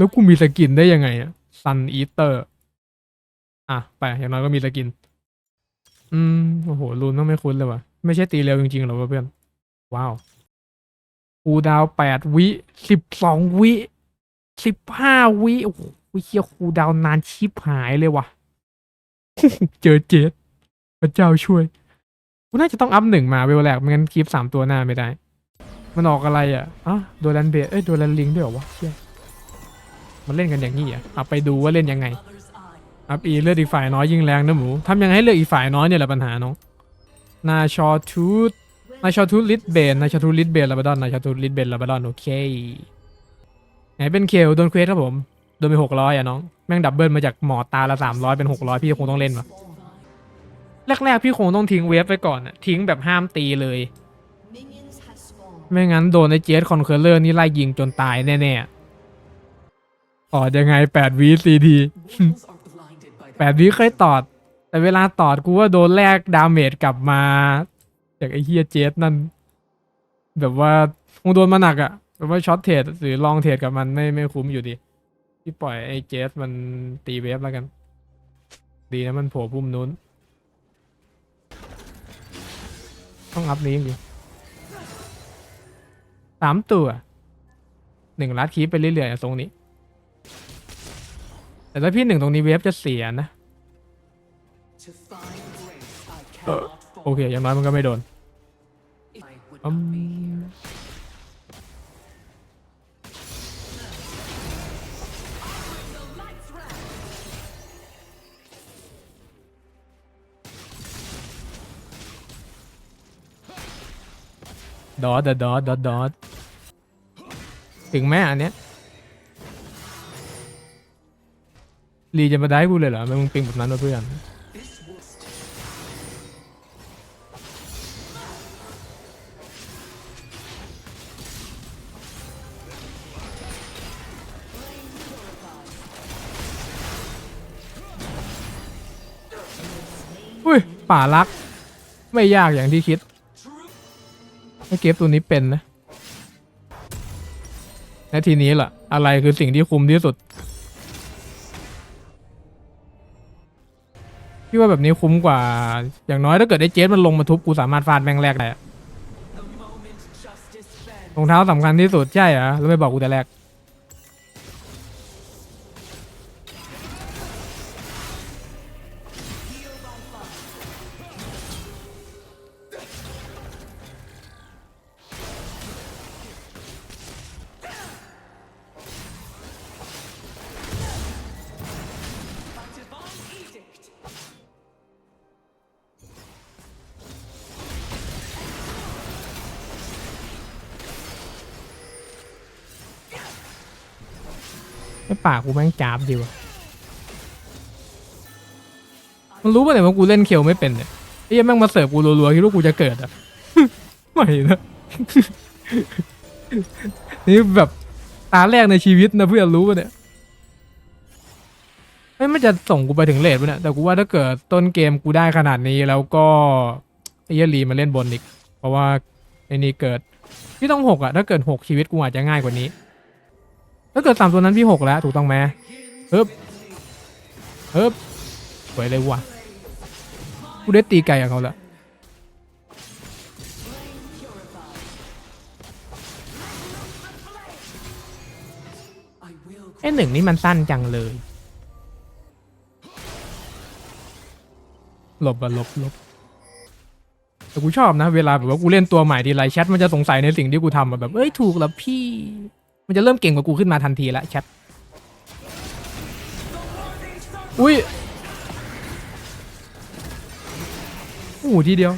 แล้วกูมีสกินได้ยังไงอะซันอีเตอร์ อะ ไป อย่างน้อยก็มีสกิน อืม โอ้โหรูนต้องไม่คุ้นเลยว่ะ ไม่ใช่ตีเร็วจริงๆหรอเพื่อน ว้าวคูดาวแปดวิสิบสองวิสิบห้าวิโอ้โหเฮียคูดาวนานชิบหายเลยว่ะ เจอเจ็ดพระเจ้าช่วยกูน่าจะต้องอัพหนึ่งมาเวลแรกไม่งั้นคลิปสามตัวหน้าไม่ได้ มันออกอะไรอะอ๋อโดแลนเบดเอ้ยโดแลนลิงด้วยเหรอวะเชี่ย มันเล่นกันอย่างนี้อะเอาไปดูว่าเล่นยังไงอัพอีเลือดอีกฝ่ายน้อยยิงแรงนะหมูทำยังไงให้เลือดอีกฝ่ายน้อยเนี่ยแหละปัญหาน้องนาชอทูตนาชอทูตลิดเบนนาชอทูตลิดเบนลาบาดอนนาชอทูตลิดเบนลาบาดอนโอเคไหนเป็นเคลโดนเควสครับผมโดนไปหกร้อยอะน้องแม่งดับเบิลมาจากหมอตาละสามร้อยเป็นหกร้อยพี่คงต้องเล่นวะแรกๆพี่คงต้องทิ้งเวฟไปก่อนอะทิ้งแบบห้ามตีเลย ไม่งั้นโดนไอเจสคอนเคอร์เลอร์นี่ไล่ยิงจนตายแน่ๆ ต่อยังไงแปดวีซีทีแปดวิเคยตอด แต่เวลาตอดกูว่าโดนแลกดาเมจกลับมา จากไอ้เฮียเจสนั่น แบบว่าคงโดนมาหนักอะแบบว่าช็อตเทรดหรือลองเทรดกับมันไม่ไม่คุ้มอยู่ดี ที่ปล่อยไอ้เจสมันตีเวฟแล้วกัน ดีนะมันโผล่พุ่มนู้น ต้องอัพนี้จริงๆสามตัวหนึ่งลัดคีไปเรื่อยๆตรงนี้ แต่ถ้าพี่หนึ่งตรงนี้เวฟจะเสียนะเออโอเคอย่างน้อยมันก็ไม่โดนอืมดอทดอทดอทดอทถึงแม่อันเนี้ย ลีจะมาได้กูเลยเหรอม่มึงปิงแบบนั้นวะเพื่อนอุ้ยป่ารัก ไม่ยากอย่างที่คิดถ้าเก็บตัวนี้เป็นนะและทีนี้ล่ะ อะไรคือสิ่งที่คุ้มที่สุด พี่ว่าแบบนี้คุ้มกว่า อย่างน้อยถ้าเกิดไอ้เจสมันลงมาทุบกูสามารถฟาดแม่งแรกได้อะรองเท้าสำคัญที่สุดใช่เหรอแล้วไม่บอกกูแต่แรก ปากกูแม่งจับดีวะมันรู้ป่ะเนี่ยว่ากูเล่นเคียวไม่เป็นเนี่ยไอ้ยังแม่งมาเสิร์ฟกูรัวๆคิดว่ากูจะเกิดอะไม่นะนี่แบบตาแรกในชีวิตนะเพื่อนรู้ป่ะเนี่ยไม่ไม่จะส่งกูไปถึงเลทป่ะเนี่ยแต่กูว่าถ้าเกิดต้นเกมกูได้ขนาดนี้แล้วก็ไอ้ยลีมาเล่นบนอีก เพราะว่าไอ้นี่เกิดพี่ต้องหกอะถ้าเกิดหกชีวิตกูอาจจะง่ายกว่านี้ ถ้าเกิดสามตัวนั้นพี่หกแล้วถูกต้องไหมเฮ้บเฮ้บสวยเลยว่ะกูได้ตีไก่กับเขาแล้วไอ้หนึ่งนี่มันสั้นจังเลยหลบอะหลบหลบแต่กูชอบนะ เวลาแบบว่ากูเล่นตัวใหม่ทีไรแชทมันจะสงสัยในสิ่งที่กูทำอะแบบเอ้ยถูกแล้วพี่ มันจะเริ่มเก่งกว่ากูขึ้นมาทันทีละแชทอุ้ยโอ้โหทีเดียว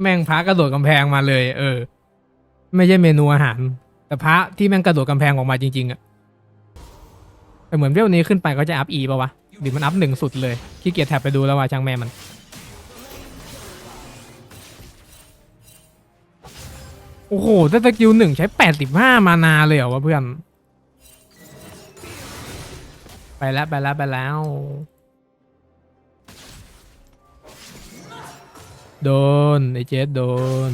แม่งพระกระโดดกำแพงมาเลย เออ ไม่ใช่เมนูอาหาร แต่พระที่แม่งกระโดดกำแพงออกมาจริง ๆอะแต่เหมือนเวลนี้ขึ้นไปก็จะอัพอีป่าวะหรือมันอัพหนึ่งสุดเลยขี้เกียจแท็บไปดูแล้วว่าช่างแม่มัน อ้โหแต่สกิลหนึ่งใช้แปดสิบห้ามานาเลยเหรอวะเพื่อน ไปแล้วไปแล้วไปแล้ว โดนไอเจสโดน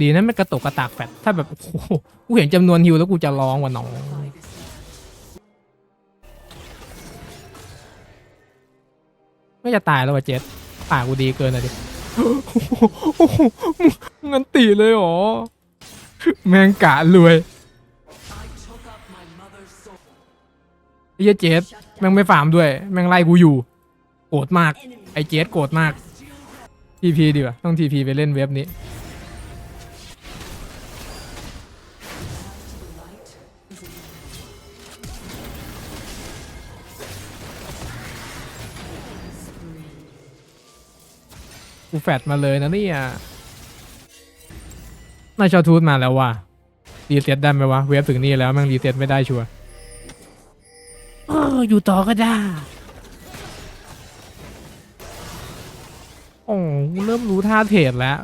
ดีนะไม่กระตกกระตากแฟดถ้าแบบโอ้โหกูเห็นจำนวนฮิวแล้วกูจะร้องว่ะน้องไม่จะตายแล้วว่ะเจ็ดปากกูดีเกินอะดิโอ้โหมึงงันตีเลยหรอ แมงกะรวยไอ้เหี้ยเจสแม่งไม่ฟาร์มด้วย แม่งไล่กูอยู่ โกรธมาก ไอ้เจสโกรธมากทีพีดีกว่าต้องทีพีไปเล่นเว็บนี้ กูแฟดมาเลยนะเนี่ยนายชอทูตมาแล้วว่ะรีเซ็ตได้ไหมวะ เว็บถึงนี่แล้วแม่งรีเซ็ตไม่ได้ชัวร์เอออยู่ต่อก็ได้โอ้กูเริ่มรู้ท่าเทรดแล้ว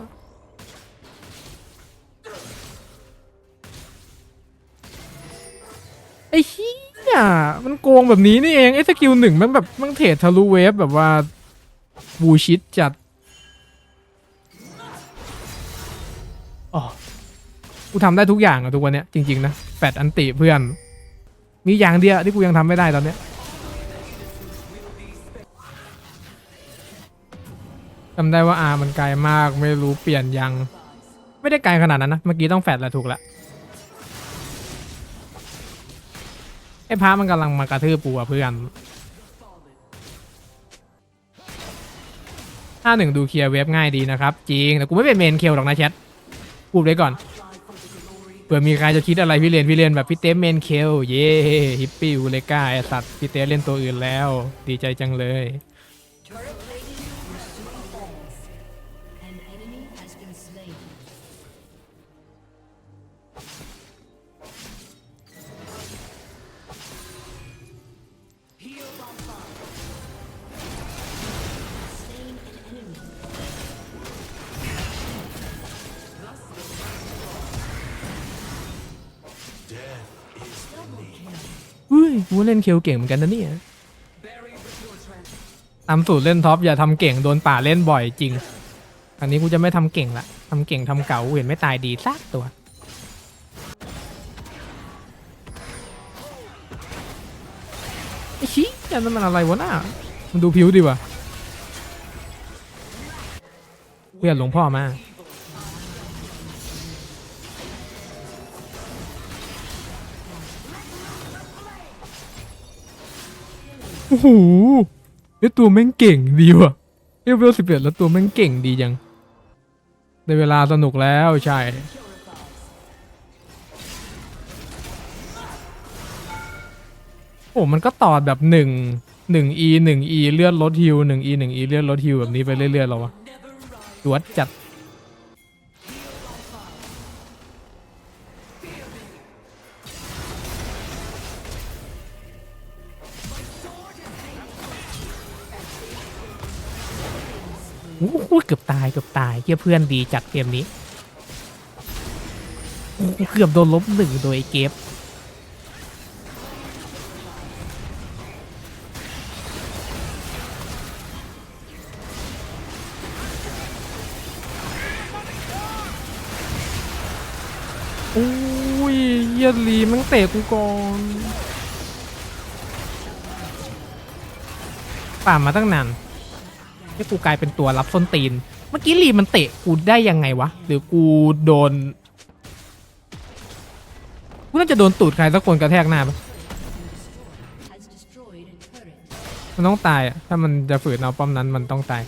ไอ้เหี้ยมันโกงแบบนี้นี่เอง ไอ้สกิลหนึ่งมันแบบมันเทรดทะลุเวฟแบบว่าบูชิดจัด กูทำได้ทุกอย่างอะทุกวันเนี้ยจริงๆนะแฟดอันติเพื่อน มีอย่างเดียวที่กูยังทำไม่ได้ตอนเนี้ยจำได้ว่าอามันไกลมากไม่รู้เปลี่ยนยัง ไม่ได้ไกลขนาดนั้นนะ เมื่อกี้ต้องแฟดแหละถูกละไอ้พระมันกำลังมากระทืบปูอะเพื่อนถ้าหนึ่งดูเคลียร์เว็บง่ายดีนะครับ จริง แต่กูไม่เป็นเมนเคลหรอกนะแชทพูดไว้ก่อน เผื่อมีใครจะคิดอะไรพี่เลนพี่เลนแบบพี่เต้เมนเคลเย่ฮิปปี้อูเลกาไอสัตว์พี่เต้เล่นตัวอื่นแล้ว ดีใจจังเลย กูเล่นเคลเก่งเหมือนกันนะเนี่ยตามสูตรเล่นท็อปอย่าทำเก่งโดนป่าเล่นบ่อยจริง อันนี้กูจะไม่ทำเก่งละทำเก่งทำเก่าเห็นไม่ตายดีสักตัวไอชี้ยนั่นมันอะไรวะน่ะมันดูผิวดีวะเพื่อนหลวงพ่อมา โอ้โหไอตัวแม่งเก่งดีว่ะเอเวลสิบเอ็ดแล้วตัวแม่งเก่งดีจังในเวลาสนุกแล้วใช่โอ้มันก็ต่อแบบหนึ่งหนึ่ง e หนึ่ง e เลื่อนลดฮิวหนึ่ง e หนึ่ง e เลื่อนลดฮิวแบบนี้ไปเรื่อยๆแล้ววะตรวจจัด อ้เกือบตายเกือบตายเฮียเพื่อนดีจัดเกมนี้เกือบโดนลบหนึ่งโดยไอ้เกฟโอ้ยเฮียลีมันเตะกูก่อนป่ามาตั้งนาน ให้กูกลายเป็นตัวรับส้นตีน เมื่อกี้ลีมันเตะกูได้ยังไงวะ หรือกูโดน กูน่าจะโดนตูดใครสักคนกระแทกหน้าปะมันต้องตายอะถ้ามันจะฝืนเอาป้อมนั้นมันต้องตาย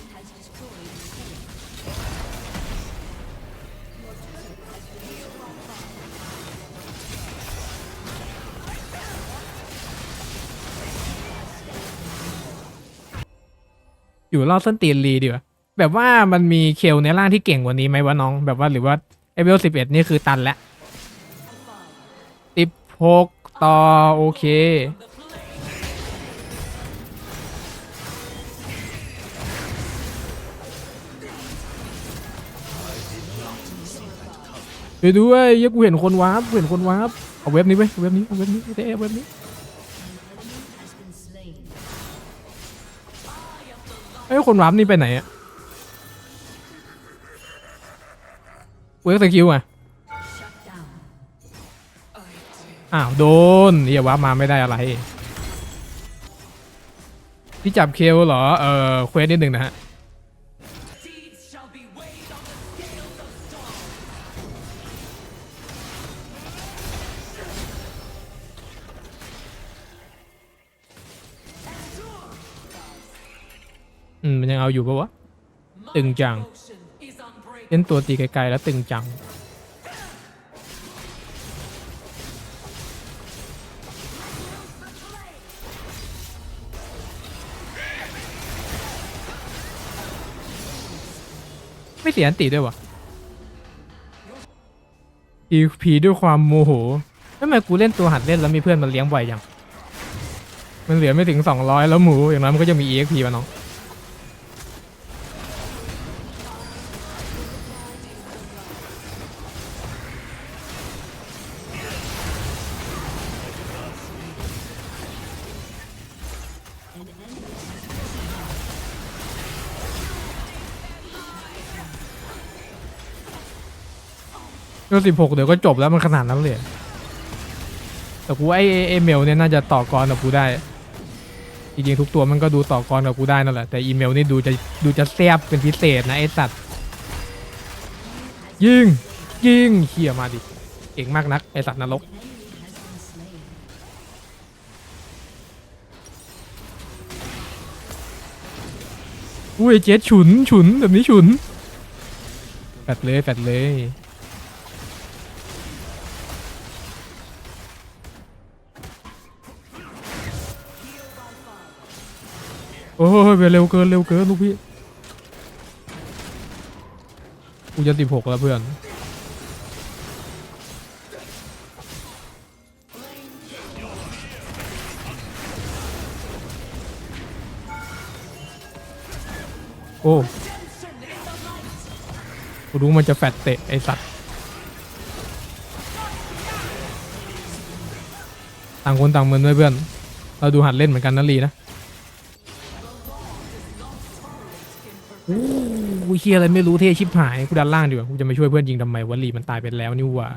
อยู่รอบส้นตีนลีดีกว่าแบบว่ามันมีเคลในร่างที่เก่งกว่านี้ไหมวะน้อง แบบว่าหรือว่าเอเวลสิบเอ็ดนี่คือตันแล้วสิบหกต่อโอเค ไปด้วยเหี้ยกูเห็นคนวาร์ปกูเห็นคนวาร์ปเอาเว็บนี้ไว้ยเอาเว็บนี้เอาเว็บนี้เอาเว็บนี้ ไอ้ยคนวาร์ปนี่ไปไหนอะเวิร์กซ์คิวไงอ้าวโดนเฮียว่ามาไม่ได้อะไรที่จับเคลเหรอ เออเควสนิดหนึ่งนะฮะ อืมมันยังเอาอยู่ปะวะ ตึงจังเล่นตัวตีไกลๆแล้วตึงจัง ไม่เสียอันติด้วยวะอีพีด้วยความโมโหทำไมกูเล่นตัวหัดเล่นแล้วมีเพื่อนมาเลี้ยงบ่อยอย่าง มันเหลือไม่ถึง 200 แล้วหมูอย่างน้อยมันก็จะมี EXP มาน้อง ก็สิบหกเดี๋ยวก็จบแล้วมันขนาดนั้นเลยแต่กูไอไอ้ไอเมลเนี่ยน่าจะต่อกรกับกูได้จริงๆทุกตัวมันก็ดูต่อกรกับกูได้นั่นแหละแต่อีเมลนี่ดูจะดูจะแซบเป็นพิเศษนะไอสัตว์ยิงยิงเขี่ยมาดิเก่งมากนักไอสัตว์นรกอุ้ยเจ็ดฉุนฉุนแบบนี้ฉุนแฟดเลยแฟดเลย โอ้ยเร็วเกินเร็วเกินลูกพี่กูจะสิบหกแล้วเพื่อนโอ้กูรู้มันจะแฟดเตะไอสัตว์ต่างคนต่างเมึนด้วยเพื่อน เราดูหัดเล่นเหมือนกันนะลีนะ ฮียอะไรไม่รู้เท่ชิบหายกูดันล่างดีกว่ากูจะมาช่วยเพื่อนยิงทำไมวะลีมันตายไปแล้วนี่หว่า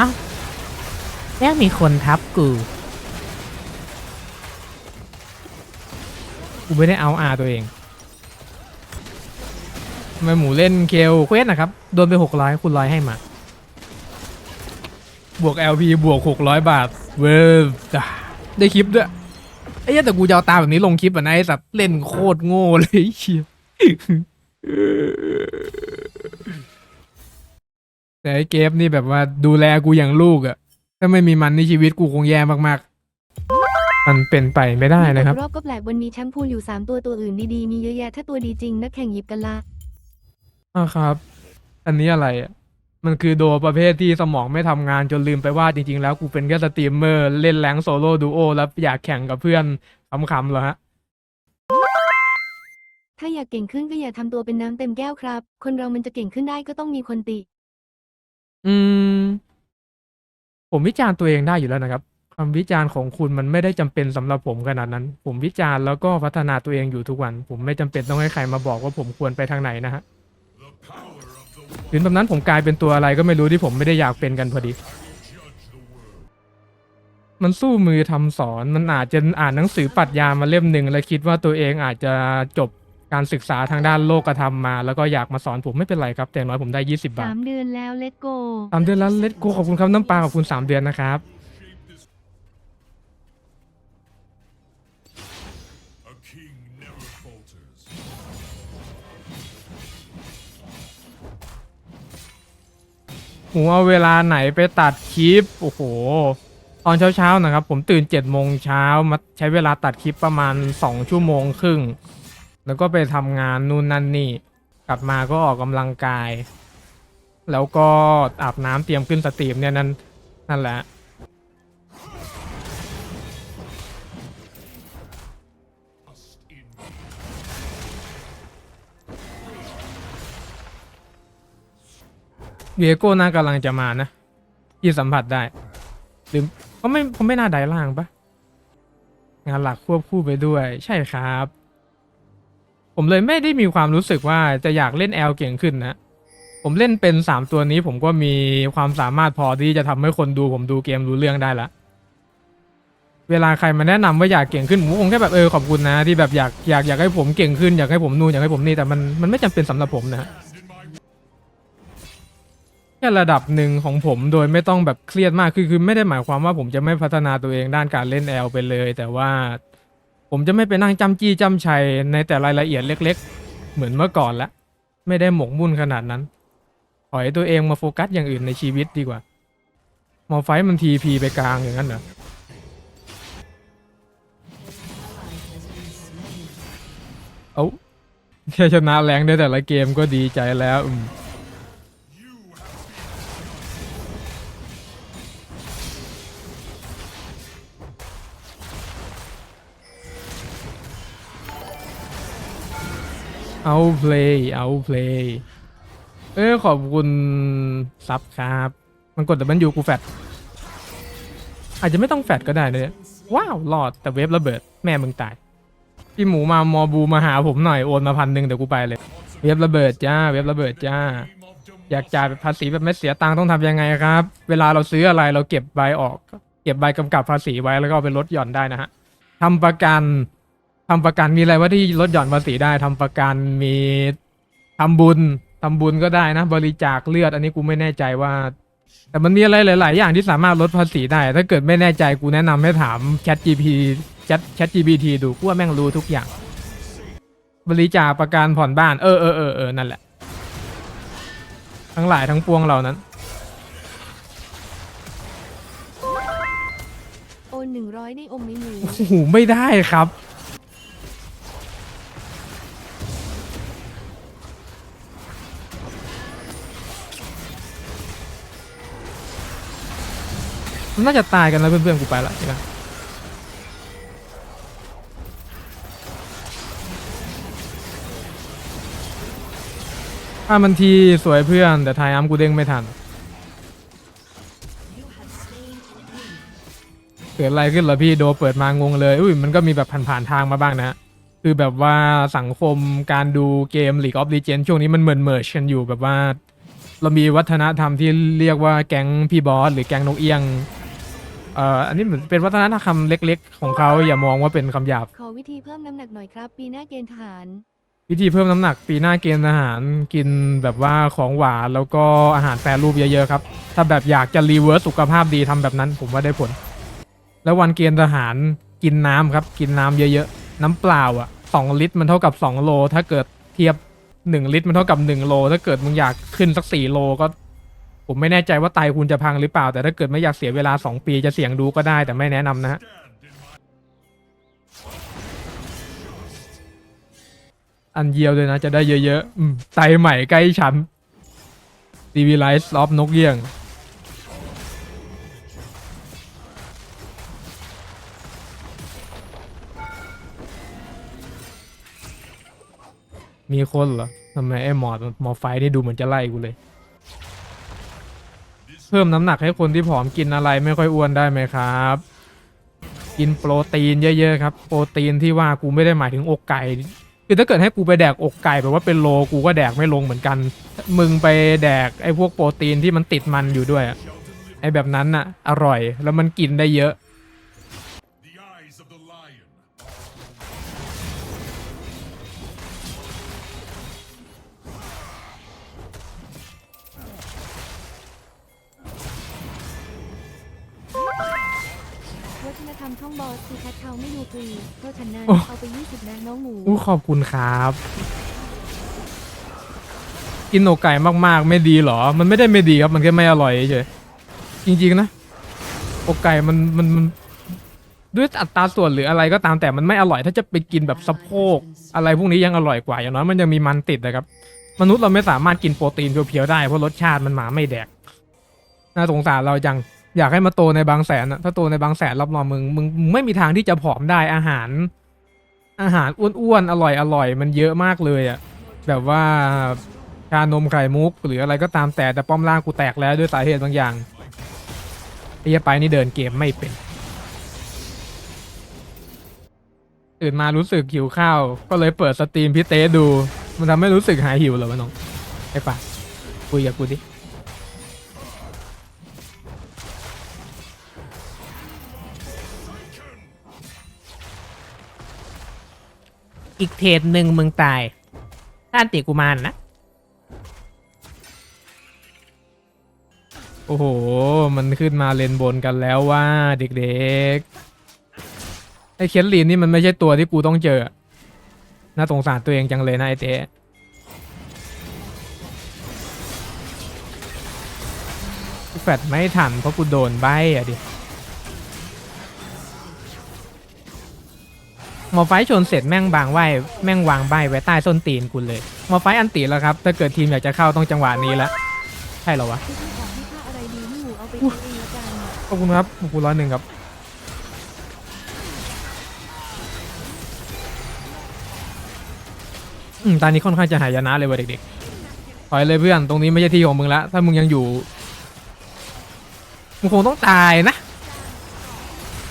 อ้าวแล้วมีคนทับกู กูไม่ได้เอาอาตัวเองทำไมหมูเล่นเคลเควสนะครับ โดนไปหกร้อยคุณร้อยให้มา บวก LP บวกหกร้อยบาท เว้ยจ้ะได้คลิปด้วย ไอ้ยแต่กูจะเอาตามแบบนี้ลงคลิปอะนะไอ้สัตว์เล่นโคตรโง่เลยเชียแต่ไอ้เกฟนี่แบบว่าดูแลกูอย่างลูกอะถ้าไม่มีมันในชีวิตกูคงแย่มาก มันเป็นไปไม่ได้นะครับ รอบก็แปลกวันมีแชมพูอยู่ 3 ตัวตัวอื่นดีๆ มีเยอะแยะถ้าตัวดีจริงนักแข่งหยิบกันละอ่าครับ อันนี้อะไรอะมันคือโดประเภทที่สมองไม่ทำงานจนลืมไปว่าจริง ๆ แล้วกูเป็นแค่สตรีมเมอร์เล่นแรงโซโล่ดูโอแล้วอยากแข่งกับเพื่อนคำๆเหรอฮะถ้าอยากเก่งขึ้นก็อย่าทำตัวเป็นน้ำเต็มแก้วครับ คนเรามันจะเก่งขึ้นได้ก็ต้องมีคนติ อืม ผมวิจารณ์ตัวเองได้อยู่แล้วนะครับ คำวิจารณ์ของคุณมันไม่ได้จำเป็นสำหรับผมขนาดนั้น ผมวิจารณ์แล้วก็พัฒนาตัวเองอยู่ทุกวัน ผมไม่จำเป็นต้องให้ใครมาบอกว่าผมควรไปทางไหนนะฮะถึงตอนนั้นผมกลายเป็นตัวอะไรก็ไม่รู้ที่ผมไม่ได้อยากเป็นกันพอดี มันสู้มือทำสอนมันอาจจะอ่านหนังสือปรัชญามาเล่มหนึ่งแล้วคิดว่าตัวเองอาจจะจบการศึกษาทางด้านโลกธรรมมา แล้วก็อยากมาสอนผมไม่เป็นไรครับแต่อย่างน้อยผมได้ 20 บาท3เดือนแล้วเลตโกสามเดือนแล้วเลตโกขอบคุณครับน้ำปลาขอบคุณสามเดือนนะครับ หมูเอาเวลาไหนไปตัดคลิป โอ้โห ตอนเช้าๆนะครับ ผมตื่นเจ็ดโมงเช้ามาใช้เวลาตัดคลิปประมาณสองชั่วโมงครึ่ง แล้วก็ไปทำงานนู่นนั่นนี่ กลับมาก็ออกกำลังกาย แล้วก็อาบน้ำเตรียมขึ้นสตรีมเนี่ยนั่นนั่นแหละ เวียโก้น่ากำลังจะมานะที่สัมผัสได้ หรือเขาไม่เขาไม่น่าได้ล่างปะงานหลักควบคู่ไปด้วย ใช่ครับ ผมเลยไม่ได้มีความรู้สึกว่าจะอยากเล่นแอลเก่งขึ้นนะ ผมเล่นเป็นสามตัวนี้ผมก็มีความสามารถพอที่จะทำให้คนดูผมดูเกมรู้เรื่องได้ละเวลาใครมาแนะนำว่าอยากเก่งขึ้นผมคงแค่แบบเออขอบคุณนะที่แบบอยากอยากอยากให้ผมเก่งขึ้นอยากให้ผมนู่นอยากให้ผมนี่แต่มันมันไม่จำเป็นสำหรับผมนะ แค่ระดับหนึ่งของผมโดยไม่ต้องแบบเครียดมากคือคือไม่ได้หมายความว่าผมจะไม่พัฒนาตัวเองด้านการเล่นแอลไปเลย แต่ว่าผมจะไม่ไปนั่งจำจี้จำชัยในแต่รายละเอียดเล็ก ๆ เหมือนเมื่อก่อนละไม่ได้หมกมุ่นขนาดนั้นปล่อยตัวเองมาโฟกัสอย่างอื่นในชีวิตดีกว่ามอไฟมันทีพีไปกลางอย่างนั้นเหรอเอาแค่ชนะแรงได้แต่ละเกมก็ดีใจแล้วอืม เอาเพลย์เอาเพลย์เออขอบคุณซับครับ มันกดแต่มันอยู่กูแฟดอาจจะไม่ต้องแฟดก็ได้เนี่ยว้าวรอดแต่เวฟระเบิดแม่มึงตาย พี่หมูมามอบูมาหาผมหน่อยโอนมาพันหนึ่งเดี๋ยวกูไปเลย เวฟระเบิดจ้า เวฟระเบิดจ้า อยากจ่ายภาษีแบบไม่เสียตังค์ต้องทำยังไงครับ เวลาเราซื้ออะไรเราเก็บใบออก เก็บใบกำกับภาษีไว้แล้วก็เอาไปลดหย่อนได้นะฮะทำประกัน ทำประกันมีอะไรว่าที่ลดหย่อนภาษีได้ทำประกันมีทำบุญทำบุญก็ได้นะ บริจาคเลือด อันนี้กูไม่แน่ใจว่า แต่มันมีอะไรหลาย ๆ อย่างที่สามารถลดภาษีได้ ถ้าเกิดไม่แน่ใจกูแนะนำให้ถาม Chat GP Chat Chat GPT ดูกูว่าแม่งรู้ทุกอย่าง บริจาคประกันผ่อนบ้านเออเออเออเออนั่นแหละ ทั้งหลายทั้งปวงเหล่านั้น โอนหนึ่งร้อยได้อมไหมหมูโอ้โหไม่ได้ครับ มันน่าจะตายกันแล้วเพื่อนๆกูไปละใช่ไหมถ้ามันทีสวยเพื่อนแต่ทายอัมกูเด้งไม่ทัน เกิดอะไรขึ้นเหรอพี่โดเปิดมางงเลยอุ้ยมันก็มีแบบผ่านๆทางมาบ้างนะฮะคือแบบว่าสังคมการดูเกม League of Legends ช่วงนี้มันเหมือนเมิร์ชกันอยู่แบบว่า เรามีวัฒนธรรมที่เรียกว่าแก๊งพี่บอสหรือแก๊งนกเอี้ยง เอ่ออันนี้เหมือนเป็นวัฒนธรรมเล็ก ๆ ของเขาอย่ามองว่าเป็นคำหยาบ ขอวิธีเพิ่มน้ำหนักหน่อยครับ ปีหน้าเกณฑ์ทหาร วิธีเพิ่มน้ำหนักปีหน้าเกณฑ์อาหารกินแบบว่าของหวานแล้วก็อาหารแปรรูปเยอะๆครับ ถ้าแบบอยากจะรีเวิร์สสุขภาพดีทำแบบนั้นผมว่าได้ผล แล้ววันเกณฑ์ทหารกินน้ำครับ กินน้ำเยอะๆ น้ำเปล่าอะสองลิตร มันเท่ากับสองโล ถ้าเกิดเทียบหนึ่งลิตร มันเท่ากับหนึ่งโล ถ้าเกิดมึงอยากขึ้นสักสี่โลก็ ผมไม่แน่ใจว่าไตคุณจะพังหรือเปล่า แต่ถ้าเกิดไม่อยากเสียเวลาสองปีจะเสี่ยงดูก็ได้แต่ไม่แนะนำนะฮะอันเยียวเลยนะจะได้เยอะๆอืมไตใหม่ใกล้ฉันดีวีไลท์ลอฟนกเยี่ยงมีคนเหรอทำไมไอ้หมอดหมอไฟนี่ดูเหมือนจะไล่กูเลย เพิ่มน้ำหนักให้คนที่ผอมกินอะไรไม่ค่อยอ้วนได้ไหมครับ กินโปรตีนเยอะๆครับ โปรตีนที่ว่ากูไม่ได้หมายถึงอกไก่คือถ้าเกิดให้กูไปแดกอกไก่แบบว่าเป็นโลกูก็แดกไม่ลงเหมือนกัน มึงไปแดกไอ้พวกโปรตีนที่มันติดมันอยู่ด้วยไอ้แบบนั้นน่ะ อร่อยแล้วมันกินได้เยอะ วัฒนธรรมช่องบอสคือคัดเขาไม่ดูฟรีเพราะฉะนั้นโอ้ เอาไป20นะน้องหมูอู้ขอบคุณครับ กินอกไก่มากๆ ไม่ดีเหรอ มันไม่ได้ไม่ดีครับ มันแค่ไม่อร่อยเฉยจริงๆนะอกไก่มันมันมันด้วยอัตราส่วนหรืออะไรก็ตามแต่มันไม่อร่อย ถ้าจะไปกินแบบสะโพก อะไรพวกนี้ยังอร่อยกว่าอย่างน้อยมันยังมีมันติดนะครับ มนุษย์เราไม่สามารถกินโปรตีนเพียวๆได้เพราะรสชาติมันหมาไม่แดกน่าสงสารเราจัง อยากให้มาโตในบางแสนอะถ้าโตในบางแสนรับรองมึงมึงมึงไม่มีทางที่จะผอมได้อาหาร อาหารอ้วนๆอร่อยอร่อยมันเยอะมากเลยอะแบบว่าชานมไข่มุกหรืออะไรก็ตามแต่แต่ป้อมล่างกูแตกแล้วด้วยสาเหตุบางอย่างไอ้ยไปนี่เดินเกมไม่เป็นตื่นมารู้สึกหิวข้าว ก็เลยเปิดสตรีมพี่เต้ดู มันทำให้รู้สึกหายหิวเหรอวะน้องไอ้ปะคุยกับกูดิ อีกเทรดหนึ่งมึงตายถ้านติกูมานนะ โอ้โห มันขึ้นมาเลนบนกันแล้วว่าเด็กๆ ไอ้เคสลีนนี่มันไม่ใช่ตัวที่กูต้องเจอ น่าสงสารตัวเองจังเลยนะไอ้เต้แฟดไม่ทันเพราะกูโดนใบอะดิ หมอไฟท์ชนเสร็จแม่งบางไหวแม่งวางใบไว้ใต้ส้นตีนกูเลยหมอไฟท์อันตีแล้วครับ ถ้าเกิดทีมอยากจะเข้าต้องจังหวะนี้แล้วใช่เหรอวะพี่พี่บอกให้ค่าอะไรดีนี่หมูเอาไปกินเองละกันขอบคุณครับขอบคุณร้อยหนึ่งครับอืมตอนนี้ค่อนข้างจะหายนะเลยว่ะเด็กๆถอยเลยเพื่อนตรงนี้ไม่ใช่ที่ของมึงละถ้ามึงยังอยู่มึงคงต้องตายนะ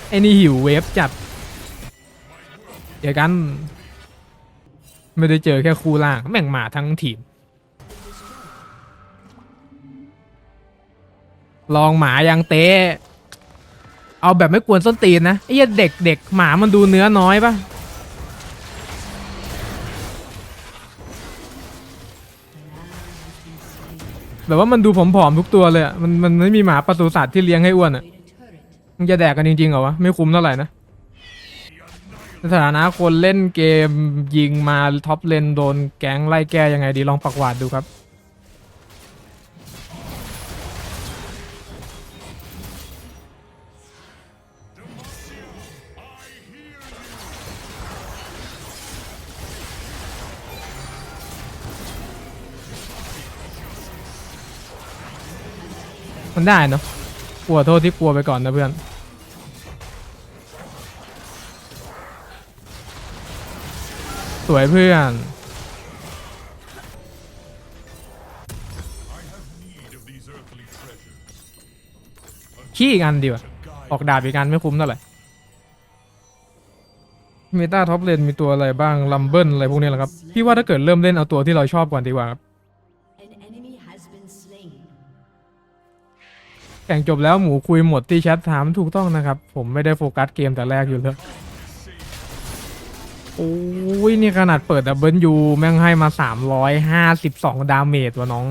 ไอ้นี่หิวเวฟจัด เดียกัน ไม่ได้เจอแค่คู่ล่างแม่งมาทั้งทีม ลองหมายังเตะเอาแบบไม่กวนส้นตีนนะไอ้เด็กเด็กหมามันดูเนื้อน้อยปะแบบว่ามันดูผอมๆทุกตัวเลยมันมันไม่มีหมาปศุสัตว์ที่เลี้ยงให้อ้วนอะ Create a turret. มึงจะแดกกันจริงๆเหรอวะ ไม่คุ้มเท่าไหร่นะ ในฐานะคนเล่นเกมยิงมาท็อปเลนโดนแก๊งไล่แก้ยังไงดีลองปักหวาดดูครับ มันได้เนาะกลัวโทษที่กลัวไปก่อนนะเพื่อน สวยเพื่อน ขี้อีกอันดีกว่า ออกดาบอีกอันไม่คุ้มเท่าไหร่เมตาท็อปเลนมีตัวอะไรบ้าง ลัมเบิลอะไรพวกนี้แหละครับ พี่ว่าถ้าเกิดเริ่มเล่นเอาตัวที่เราชอบก่อนดีกว่าครับแข่งจบแล้วหมูคุยหมดที่แชทถามถูกต้องนะครับ ผมไม่ได้โฟกัสเกมแต่แรกอยู่เลย โอ้ยนี่ขนาดเปิดดับเบิลยูแม่งให้มา352ดาเมจวะน้อง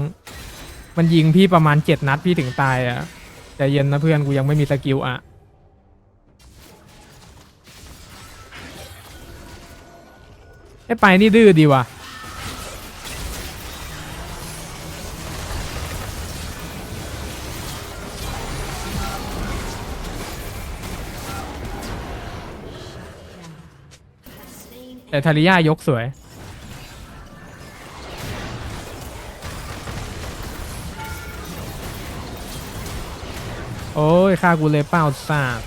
มันยิงพี่ประมาณ7นัดพี่ถึงตายอะ่ะใจเย็นนะเพื่อนกูยังไม่มีสกิลอะไอ้ไปนี่ดื้อดีว่ะ แต่ทาริยายกสวย โอ้ยฆ่ากูเลยเป้าซาด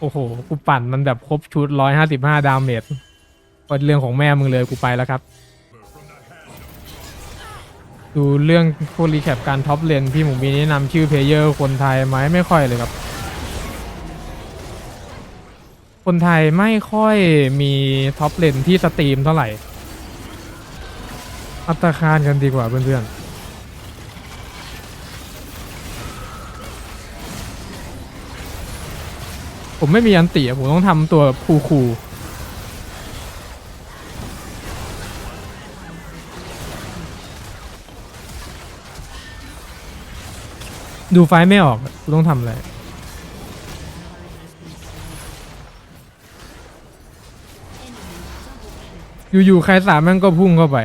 โอ้โห กูปั่นมันแบบครบชุดร้อยห้าสิบห้าดาเมจเป็นเรื่องของแม่มึงเลย กูไปแล้วครับ ดูเรื่องพวกรีแคปการท็อปเลนพี่หมูมีแนะนำชื่อเพลเยอร์คนไทยไหมไม่ค่อยเลยครับ คนไทยไม่ค่อยมีท็อปเลนที่สตรีมเท่าไหร่ อัตราคารกันดีกว่าเพื่อนๆผมไม่มีอันติอะผมต้องทำตัวคูคูลๆ ดูไฟไม่ออกกูต้องทำอะไรอยู่ๆใครสามแม่งก็พุ่งเข้าไป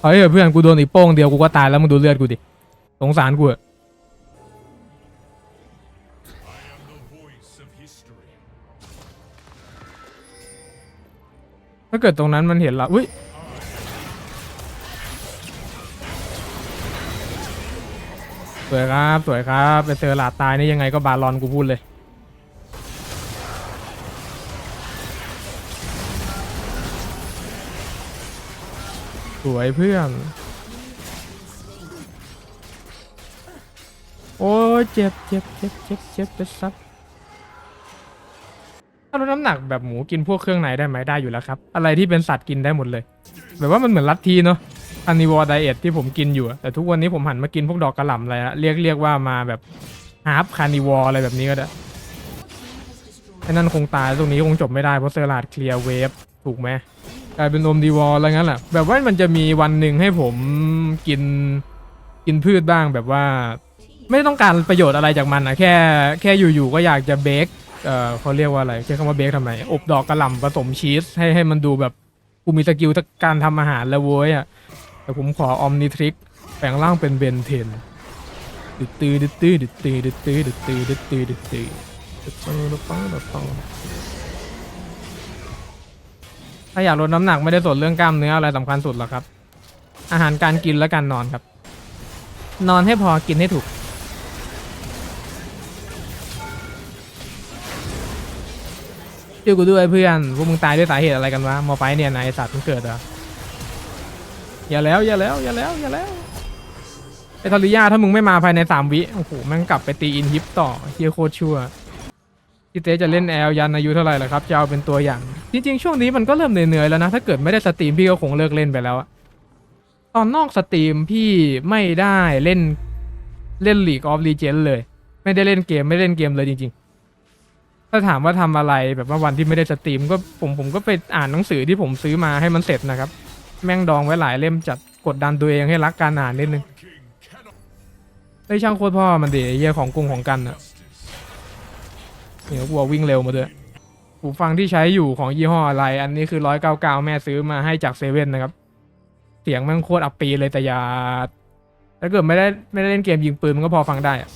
เฮ้ยเพื่อนกูโดนอีกโป้งเดียวกูก็ตายแล้วมึงดูเลือดกูดิ สงสารกูอะ ถ้าเกิดตรงนั้นมันเห็นเราอุ้ยสวยครับ สวยครับไปเจอหลาดตายนี่ยังไงก็บาลอนกูพูดเลย สวยเพื่อน โอ้เจ็บเจ็บเจ็บเจ็บเจ็บไปซับ ถ้าลดน้ำหนักแบบหมูกินพวกเครื่องในได้ไหมได้อยู่แล้วครับ อะไรที่เป็นสัตว์กินได้หมดเลย แบบว่ามันเหมือนลัทธิเนาะอันนิวอร์ไดเอทที่ผมกินอยู่อะแต่ทุกวันนี้ผมหันมากินพวกดอกกระหล่ำอะไรละเรียกเรียกว่ามาแบบฮาร์ฟคานิวอร์อะไรแบบนี้ก็ได้ไอ้นั่นคงตายตรงนี้คงจบไม่ได้เพราะเซอร์ลาดเคลียร์เวฟถูกไหมกลายเป็นอมดีวอลอะไรงั้นแหละแบบว่ามันจะมีวันหนึ่งให้ผมกินกินพืชบ้างแบบว่า ไม่ต้องการประโยชน์อะไรจากมันอะแค่แค่อยู่ๆก็อยากจะเบค เอ่อเขาเรียกว่าอะไรใช้คำว่าเบคทำไมอบดอกกระหล่ำผสมชีสให้ให้มันดูแบบกูมีสกิลการทำอาหารแล้วเว้ยอะแต่ผมขอออมนิทริกแปลงร่างเป็นเบนเทนดึดตือดึดตือดึดตือดึดตือดึดตือดึดตือดึดตือดึดตือดึดตือดึดตือถ้าอยากลดน้ำหนักไม่ได้สนเรื่องกล้ามเนื้ออะไรสำคัญสุดหรอกครับ อาหารการกินและการนอนครับ นอนให้พอกินให้ถูก ช่วยกูด้วยเพื่อนพวกมึงตายด้วยสาเหตุอะไรกันวะมอไฟเนี่ยนายสัตว์มันเกิดเหรออย่าแล้วอย่าแล้วอย่าแล้วอย่าแล้วไอ้ทอริยาถ้ามึงไม่มาภายในสามวิโอ้โหแม่งกลับไปตีอินฮิปต่อเฮียโคตรชั่วพี่เต้จะเล่นแอลยันอายุเท่าไหร่ล่ะครับจะเอาเป็นตัวอย่าง จริงๆ ช่วงนี้มันก็เริ่มเหนื่อยๆแล้วนะ ถ้าเกิดไม่ได้สตรีมพี่ก็คงเลิกเล่นไปแล้วอะตอนนอกสตรีมพี่ไม่ได้เล่นเล่น League of Legends เลย ไม่ได้เล่นเกมไม่เล่นเกมเลยจริง ๆ ถ้าถามว่าทำอะไรแบบว่าวันที่ไม่ได้สตรีมก็ผมผมก็ไปอ่านหนังสือที่ผมซื้อมาให้มันเสร็จนะครับ แม่งดองไว้หลายเล่มจัดกดดันตัวเองให้รักการอ่านนิดนึงไอ้ช่างโคตรพ่อมันดีเหี้ยของกรุงของกันอะเนี่ยวกูเอาวิ่งเร็วมาด้วยหูฟังที่ใช้อยู่ของยี่ห้ออะไร อันนี้คือร้อยเก้าเก้าแม่ซื้อมาให้จากเซเว่นนะครับ เสียงแม่งโคตรอัปปีเลยแต่อย่าถ้าเกิดไม่ได้ไม่ได้เล่นเกมยิงปืนมันก็พอฟังได้อะ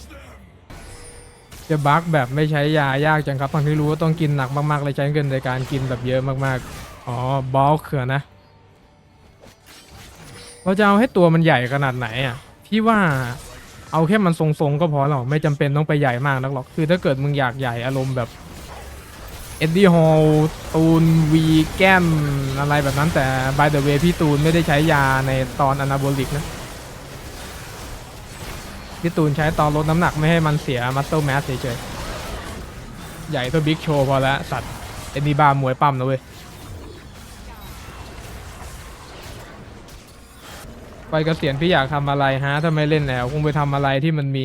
จะบักแบบไม่ใช้ยายากจังครับทั้งที่รู้ว่าต้องกินหนักมากๆเลยใช้เงินในการกินแบบเยอะมากๆ อ๋อบอลเขือนะ เราจะเอาให้ตัวมันใหญ่ขนาดไหนอะ พี่ว่าเอาแค่มันทรงๆก็พอหรอกไม่จำเป็นต้องไปใหญ่มากนักหรอก คือถ้าเกิดมึงอยากใหญ่อารมณ์แบบเอ็ดดี้ฮอลตูนวีแกนอะไรแบบนั้นแต่ by the way พี่ตูนไม่ได้ใช้ยาในตอนอนาโบลิกนะ พี่ตูนใช้ตอนลดน้ำหนักไม่ให้มันเสียมัสเตอร์แมสเฉยๆ ใหญ่ตัวบิ๊กโชว์พอแล้วสัตว์เอ็นดีบาร์มวยปั้มนะเว้ย ไปกเกษียณพี่อยากทำอะไรฮะถ้าไม่เล่นแล้วคงไปทำอะไรที่มันมี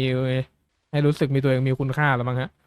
ให้รู้สึกมีตัวเองมีคุณค่าแล้วมั้งฮะ